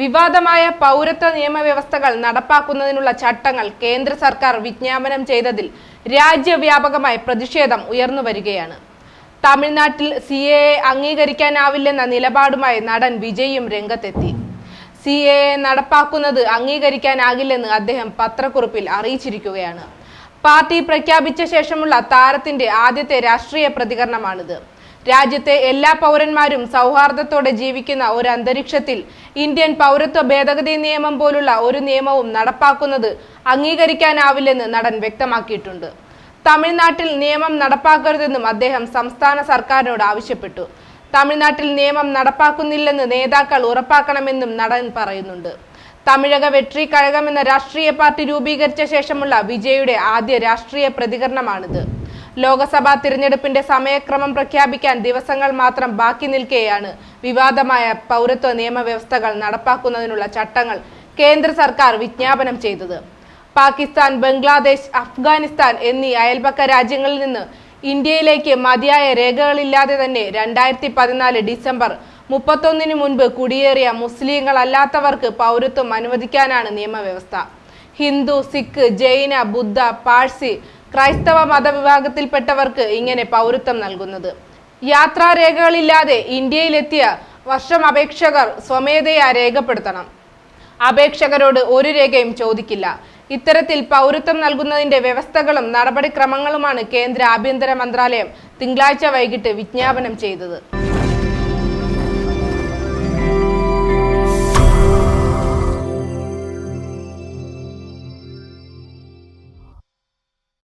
വിവാദമായ പൗരത്വ നിയമവ്യവസ്ഥകൾ നടപ്പാക്കുന്നതിനുള്ള ചട്ടങ്ങൾ കേന്ദ്ര സർക്കാർ വിജ്ഞാപനം ചെയ്തതിൽ രാജ്യവ്യാപകമായി പ്രതിഷേധം ഉയർന്നു വരികയാണ്. തമിഴ്നാട്ടിൽ സി എ എ അംഗീകരിക്കാനാവില്ലെന്ന നിലപാടുമായി നടൻ വിജയും രംഗത്തെത്തി. സി എ എ നടപ്പാക്കുന്നത് അംഗീകരിക്കാനാകില്ലെന്ന് അദ്ദേഹം പത്രക്കുറിപ്പിൽ അറിയിച്ചിരിക്കുകയാണ്. പാർട്ടി പ്രഖ്യാപിച്ച ശേഷമുള്ള താരത്തിന്റെ ആദ്യത്തെ രാഷ്ട്രീയ പ്രതികരണമാണിത്. രാജ്യത്തെ എല്ലാ പൗരന്മാരും സൗഹാർദ്ദത്തോടെ ജീവിക്കുന്ന ഒരു അന്തരീക്ഷത്തിൽ ഇന്ത്യൻ പൗരത്വ ഭേദഗതി നിയമം പോലുള്ള ഒരു നിയമവും നടപ്പാക്കുന്നത് അംഗീകരിക്കാനാവില്ലെന്ന് നടൻ വ്യക്തമാക്കിയിട്ടുണ്ട്. തമിഴ്നാട്ടിൽ നിയമം നടപ്പാക്കരുതെന്നും അദ്ദേഹം സംസ്ഥാന സർക്കാരിനോട് ആവശ്യപ്പെട്ടു. തമിഴ്നാട്ടിൽ നിയമം നടപ്പാക്കുന്നില്ലെന്ന് നേതാക്കൾ ഉറപ്പാക്കണമെന്നും നടൻ പറയുന്നുണ്ട്. തമിഴക വെട്രി കഴകം എന്ന രാഷ്ട്രീയ പാർട്ടി രൂപീകരിച്ച ശേഷമുള്ള വിജയുടെ ആദ്യ രാഷ്ട്രീയ പ്രതികരണമാണിത്. ലോക്സഭാ തിരഞ്ഞെടുപ്പിന്റെ സമയക്രമം പ്രഖ്യാപിക്കാൻ ദിവസങ്ങൾ മാത്രം ബാക്കി നിൽക്കെയാണ്. വിവാദമായ പൗരത്വ നിയമവ്യവസ്ഥകൾ നടപ്പാക്കുന്നതിനുള്ള ചട്ടങ്ങൾ കേന്ദ്ര സർക്കാർ വിജ്ഞാപനം ചെയ്തത്. പാകിസ്ഥാൻ ബംഗ്ലാദേശ് അഫ്ഗാനിസ്ഥാൻ എന്നീ അയൽപക്ക രാജ്യങ്ങളിൽ നിന്ന് ഇന്ത്യയിലേക്ക് മതിയായ രേഖകളില്ലാതെ തന്നെ രണ്ടായിരത്തി പതിനാല് ഡിസംബർ മുപ്പത്തൊന്നിന് മുൻപ് കുടിയേറിയ മുസ്ലിങ്ങളല്ലാത്തവർക്ക് പൗരത്വം അനുവദിക്കാനാണ് നിയമവ്യവസ്ഥ. ഹിന്ദു സിഖ് ജൈന ബുദ്ധ പാഴ്സി ക്രൈസ്തവ മതവിഭാഗത്തിൽപ്പെട്ടവർക്ക് ഇങ്ങനെ പൗരത്വം നൽകുന്നത്. യാത്രാരേഖകളില്ലാതെ ഇന്ത്യയിലെത്തിയ വർഷം അപേക്ഷകർ സ്വമേധയാ രേഖപ്പെടുത്തണം. അപേക്ഷകരോട് ഒരു രേഖയും ചോദിക്കില്ല. ഇത്തരത്തിൽ പൗരത്വം നൽകുന്നതിന്റെ വ്യവസ്ഥകളും നടപടിക്രമങ്ങളുമാണ് കേന്ദ്ര ആഭ്യന്തര മന്ത്രാലയം തിങ്കളാഴ്ച വൈകിട്ട് വിജ്ഞാപനം ചെയ്തത്.